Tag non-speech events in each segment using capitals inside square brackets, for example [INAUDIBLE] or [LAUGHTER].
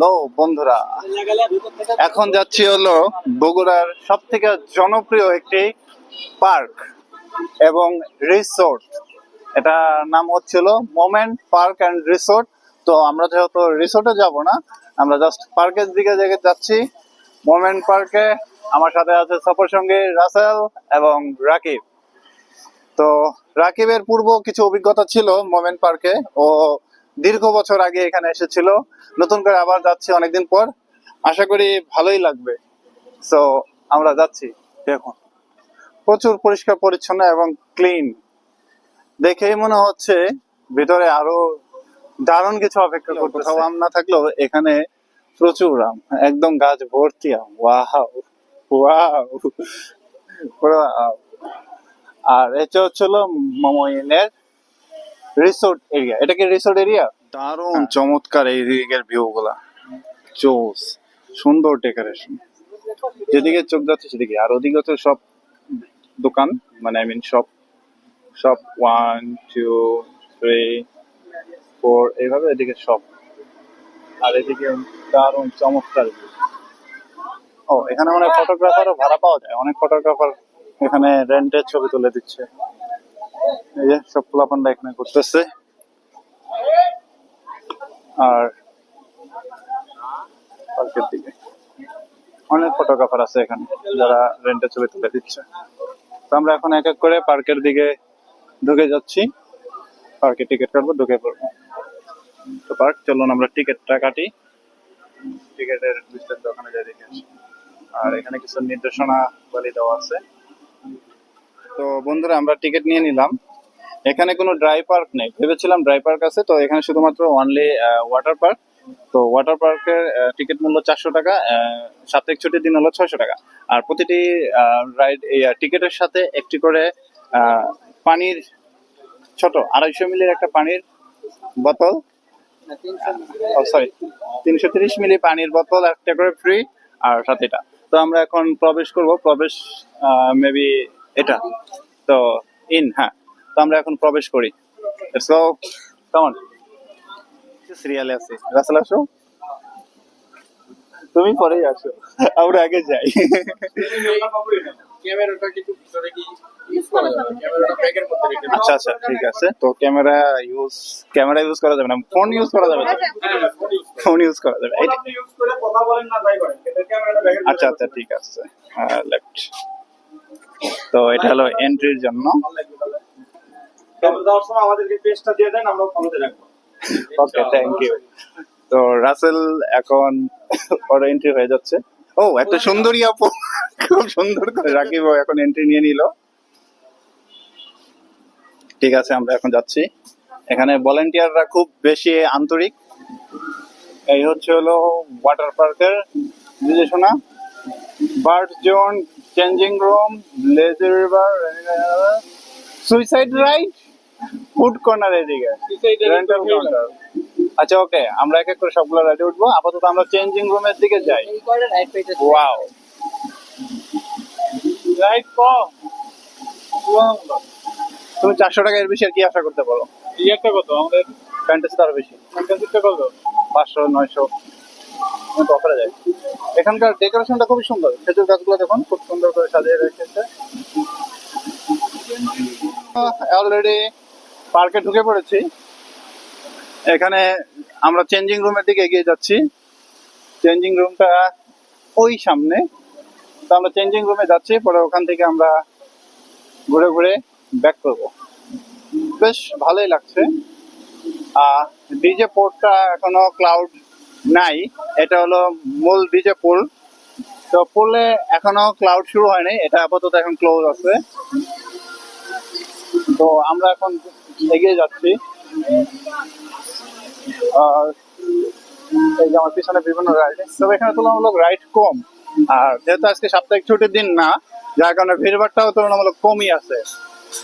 Hello, বন্ধুরা। এখন যাচ্ছি হলো বগুড়ার সব থেকে জনপ্রিয় একটি পার্ক এবং রিসোর্ট। এটা নাম হচ্ছিল মোমেন্ট পার্ক অ্যান্ড রিসোর্ট। তো আমরা যেহেতু রিসোর্টে যাব না, আমরা জাস্ট পার্কের দিকে দিকে যাচ্ছি। মোমেন্ট পার্কে আমার সাথে আছে সফর সঙ্গী রাসেল এবং রাকিব। তো রাকিবের পূর্ব কিছু অভিজ্ঞতা ছিল মোমেন্ট পার্কে। ও দীর্ঘ বছর আগে এখানে এসেছিল। নতুন করে আবার যাচ্ছি অনেকদিন পর। আশা করি ভালোই লাগবে। সো আমরা যাচ্ছি। দেখুন। প্রচুর পরিষ্কার পরিচ্ছন্ন এবং ক্লিন দেখেই মনে হচ্ছে ভিতরে আরও দারুণ কিছু অপেক্ষা করতে কোথাও আম না থাকলেও এখানে প্রচুর আম। একদম গাছ ভর্তি আম। ওয়াও ওয়াও আর এটা হচ্ছিল মমইনের রিসোর্ট এরিয়া এটা কি রিসোর্ট এরিয়া দারুণ চমৎকার এই দিকের ভিউ গুলা। জোস সুন্দর ডেকোরেশন যেদিকে চোখ যাচ্ছে সেদিকে। আর ওদিকে তো সব দোকান মানে আই মিন সব সব ওয়ান টু থ্রি ফোর এইভাবে এদিকে সব আর এদিকে দারুণ চমৎকার। ও এখানে মানে ফটোগ্রাফারও ভাড়া পাওয়া যায়। অনেক ফটোগ্রাফার এখানে রেন্টের ছবি তুলে দিচ্ছে। এই এখানে করতেছে আর পার্কের দিকে। অনেক ফটোগ্রাফার আছে এখানে, যারা রেন্টের ছবি তুলে দিচ্ছে। তো আমরা এখন এক এক করে পার্কের দিকে ঢুকে যাচ্ছি। পার্কে টিকিট কাটবো, ঢুকে পড়ব। তো পার্ক, চলুন আমরা টিকিটটা কাটি। টিকিটের বিস্তারিত ওখানে যাই দেখে আর এখানে কিছু নির্দেশনা বলি দেওয়া আছে। তো বন্ধুরা, আমরা টিকিট নিয়ে নিলাম। এখানে কোনো ড্রাই পার্ক নেই। ভেবেছিলাম ড্রাই পার্ক আছে, তো এখানে শুধুমাত্র অনলি ওয়াটার পার্ক তো ওয়াটার পার্কের টিকিট মূল্য চারশো টাকা সাপ্তাহিক ছুটির দিন হলো ছয়শো টাকা। আর প্রতিটি রাইড টিকিটের সাথে একটি করে পানির ছোট, আড়াইশো মিলির একটা পানির বোতল। সরি তিনশো তিরিশ মিলি পানির বোতল একটা করে ফ্রি আর সাথে এটা। তো আমরা এখন প্রবেশ করব। প্রবেশ মেবি এটা। তো ইন হ্যাঁ। তো আমরা এখন প্রবেশ করি। সো কেমন সিরিয়ালে আছে। রাসেল আসো। তুমি পরেই আসো। আমরা আগে যাই। যাবে। আচ্ছা আচ্ছা ঠিক আছে। তো ক্যামেরা ইউজ ক্যামেরা ইউজ করা যাবে না। ফোন ইউজ করা যাবে হ্যাঁ, use করো। ফোন ইউজ করা যাবে আচ্ছা আচ্ছা ঠিক আছে। লেফট তো এটা হলো এন্ট্রির জন্য। ক্যামেরা দেওয়ার সময় আমাদেরকে পেজটা দিয়ে দেন আমরা ফলোতে রাখব। ওকে থ্যাংক ইউ তো রাসেল এখন ওর এন্ট্রি হয়ে যাচ্ছে। ও একটা সুন্দরী আপু। খুব সুন্দর করে। রাকিব এখন এন্ট্রি নিয়ে নিল। ঠিক আছে আমরা এখন যাচ্ছি। এখানে ভলেন্টিয়াররা খুব বেশি আন্তরিক। এই হচ্ছে হলো ওয়াটার পার্কের নির্দেশনা bird zone changing room laser river suicide ride food corner এদিকে। রেন্টাল কাউন্টার আচ্ছা ওকে আমরা এক এক করে সবগুলো রাইডে উঠবো। আপাতত আমরা চেঞ্জিং রুমের দিকে যাই। ওয়াও রাইড কম। তুমি চারশো টাকা এর বেশি আর কি আশা করতে পারো ইয়ারটা কত? আমাদের ফ্যান্টাসি তার বেশি। ফ্যান্টাসিটা কত? পাঁচশো নয়শো। যায়। এখানকার ডেকোরেশনটা খুবই সুন্দর। খেজুর গাছগুলো দেখুন, খুব সুন্দর করে সাজিয়ে রেখেছে। অলরেডি পার্কে ঢুকে পড়েছি। এখানে আমরা চেঞ্জিং রুমের দিকে এগিয়ে যাচ্ছি। চেঞ্জিং রুমটা ওই সামনে। তো আমরা চেঞ্জিং রুমে যাচ্ছি, পরে ওখান থেকে আমরা ঘুরে ঘুরে ব্যাক করব। বেশ ভালোই লাগছে। আর ডিজে পোর্টটা এখনও ক্লাউড নাই, এটা হলো মূল ডিজে পুল তো পুলে এখনও ক্লাউড শুরু হয়নি, এটা আপাতত এখন ক্লোজ আছে। তো আমরা এখন এগিয়ে যাচ্ছি। আর এই যে আমার পিছনে বিভিন্ন রাইড তবে এখানে তুলনামূলক রাইড কম। আর যেহেতু আজকে সাপ্তাহিক ছুটির দিন না, যার কারণে ভিড়ভাড়টাও তুলনামূলক কমই আছে।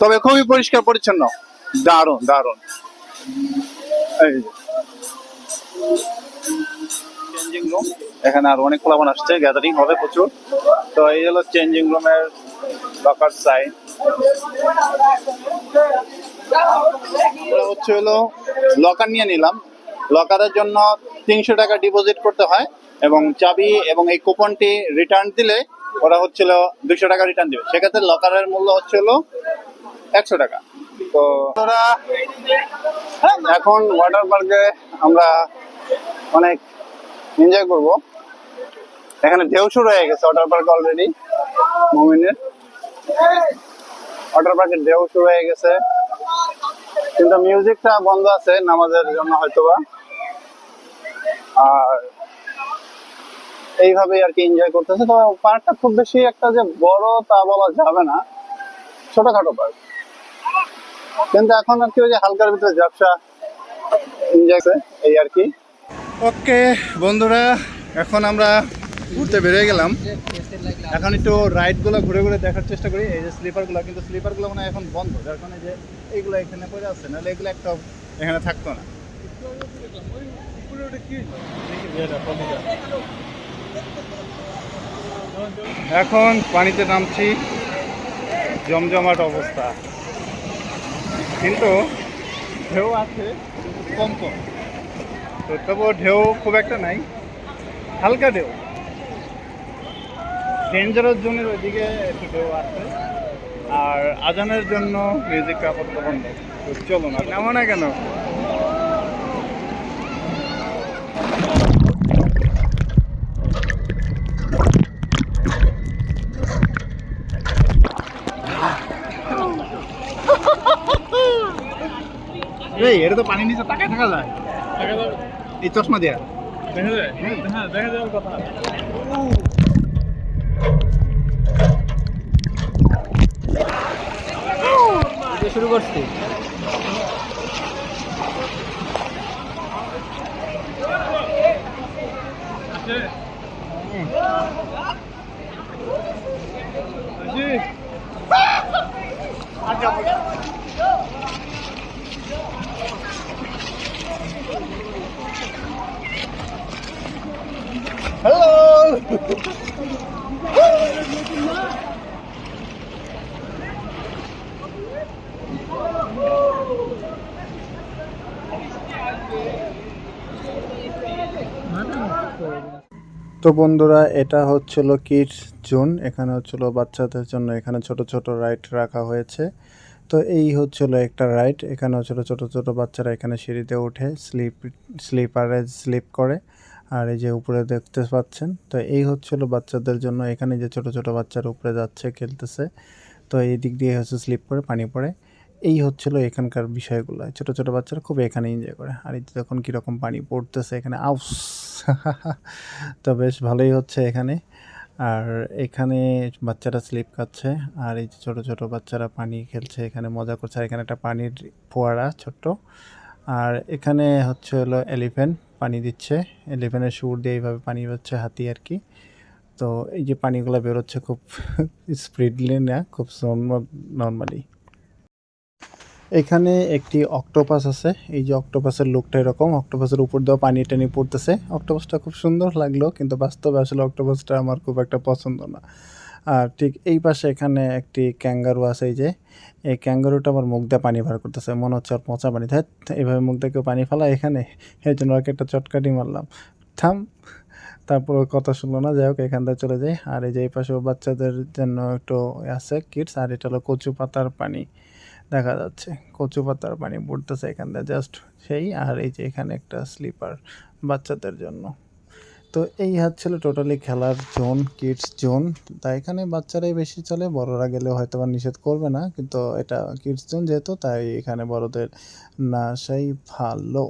তবে খুবই পরিষ্কার পরিচ্ছন্ন। দারুণ দারুণ। এই চেঞ্জিং রুম এখানে আর অনেক প্লাবন আসছে গ্যাদারিং হবে প্রচুর। তো এই হলো চেঞ্জিং রুমের লকার সাইড হচ্ছে হলো লকার নিয়ে নিলাম। লকারের জন্য তিনশো টাকা ডিপোজিট করতে হয় এবং চাবি এবং এই কুপনটি রিটার্ন দিলে ওরা হচ্ছিল দুশো টাকা রিটার্ন দিবে। সেক্ষেত্রে লকারের মূল্য হচ্ছিল একশো টাকা। তো ওরা এখন ওয়াটার পার্কে আমরা অনেক এনজয় করব। এখানে ঢেউ শুরু হয়ে গেছে ওয়াটার পার্ক অলরেডি মোমিনের। ওয়াটার পার্কের ঢেউ শুরু হয়ে গেছে। কিন্তু মিউজিকটা বন্ধ আছে, নামাজের জন্য হয়তোবা। আর এইভাবেই আর কি এনজয় করতেছে। তো পার্কটা খুব বেশি একটা যে বড় তা বলা যাবে না। ছোটখাটো পার্ক কিন্তু এখন আর কি ওই যে হালকার ভিতরে ব্যবসা এনজয় এই আর কি। ওকে, বন্ধুরা, এখন আমরা ঘুরতে বেরিয়ে গেলাম। এখন একটু রাইডগুলো ঘুরে ঘুরে দেখার চেষ্টা করি। এই যে স্লিপারগুলো কিন্তু স্লিপারগুলো মানে এখন বন্ধ, যার কারণে যে এইগুলো এখানে পড়ে আছে, নাহলে এগুলো একটা এখানে থাকতো না। এখন পানিতে নামছি। জমজমাট অবস্থা। কিন্তু ঢেউ আছে, কম কম। তো তবুও ঢেউ খুব একটা নাই। হালকা ঢেউ। ডেঞ্জারাস জোনের ওইদিকে একটু ঢেউ আছে। আর আজানের জন্য মিউজিকটা আপাতত বন্ধ। চলো না নামো না কেন? [LAUGHS] এই এটা তো পানির নিচে তাকায় থাকা যায়। এই চশমা দেয়া। হ্যাঁ দেখা যাওয়ার কথা। শুরু করছি হ্যালো তো বন্ধুরা, এটা হচ্ছিল কিডস জোন, এখানে হচ্ছিল বাচ্চাদের জন্য এখানে ছোট ছোট রাইড রাখা হয়েছে। তো এই হচ্ছিল একটা রাইড এখানে হচ্ছিল ছোট ছোট বাচ্চারা এখানে সিঁড়িতে উঠে স্লিপ, স্লিপারে স্লিপ করে। আর এই যে উপরে দেখতে পাচ্ছেন, তো এই হচ্ছিল বাচ্চাদের জন্য এখানে যে ছোট ছোট বাচ্চারা উপরে যাচ্ছে, খেলতেছে, তো এই দিক দিয়ে হচ্ছে স্লিপ করে পানি পড়ে। এই হচ্ছিল এখানকার বিষয়গুলো। ছোট ছোট বাচ্চারা খুব এখানে এনজয় করে। আর এই যে দেখুন কীরকম পানি পড়তেছে এখানে, আউস! [LAUGHS] তো বেশ ভালোই হচ্ছে এখানে। আর এখানে বাচ্চারা স্লিপ খাচ্ছে, আর এই যে ছোটো ছোটো বাচ্চারা পানি খেলছে, এখানে মজা করছে। আর এখানে একটা পানির ফোয়ারা ছোট্ট। আর এখানে হচ্ছে হলো এলিফ্যান্ট। পানি দিচ্ছে এলিফ্যান্টের সুর দিয়ে এইভাবে পানি হচ্ছে হাতি আর কি। তো এই যে পানিগুলো বেরোচ্ছে খুব স্পিডলি না, খুব নর্মালি এখানে একটি অক্টোপাস আছে। এই যে অক্টোপাসের লুকটা এরকম, অক্টোপাসের উপর দেওয়া পানি টানি পড়তেছে। অক্টোপাসটা খুব সুন্দর লাগল, কিন্তু বাস্তবে আসলে অক্টোপাসটা আমার খুব একটা পছন্দ না। আর ঠিক এই পাশে এখানে একটি ক্যাঙ্গারু আছে এই যে। এই ক্যাঙ্গারুটা আমার মুখ দিয়ে পানি বার করতেছে। মনে হচ্ছে আর পচা পানি। ধ্যাত এইভাবে মুখ দিয়ে কেউ পানি ফেলা এখানে? এই জন্য ওকে একটা চটকাটি মারলাম। থাম। তারপর কথা শুনলো না। যাই হোক, এখান থেকে চলে যাই। আর এই যে এই পাশে বাচ্চাদের জন্য একটু আছে কিডস। আর এটা হলো কচু পাতার পানি। দেখা যাচ্ছে। কচু পাতার পানি পড়তেছে এখান থেকে জাস্ট সেই। আর এই যে এখানে একটা স্লিপার বাচ্চাদের জন্য। তো এই হচ্ছিল টোটালি খেলার জোন কিডস জোন তা এখানে বাচ্চারাই বেশি চলে, বড়রা গেলে হয়তো বা নিষেধ করবে না, কিন্তু এটা কিডস জোন যেহেতু, তাই এখানে বড়দের না সেই ভালো।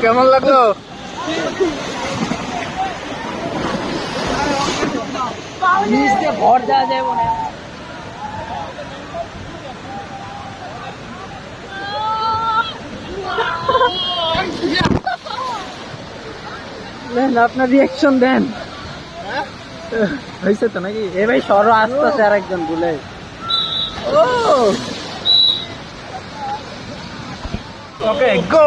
কেমন লাগল নিচে ভর দেওয়া যায় মনে হয়। দেন আপনার রিয়াকশন দেন হয়েছে তো নাকি এ ভাই সর আসতেছে আর একজন ভুলে Oh! Okay, go!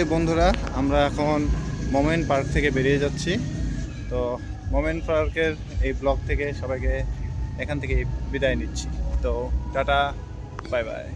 ফাইনালি বন্ধুরা, আমরা এখন মোমেন পার্ক থেকে বেরিয়ে যাচ্ছি। তো মোমেন পার্কের এই ব্লগ থেকে সবাইকে এখান থেকে বিদায় নিচ্ছি। তো টাটা, বাই বাই।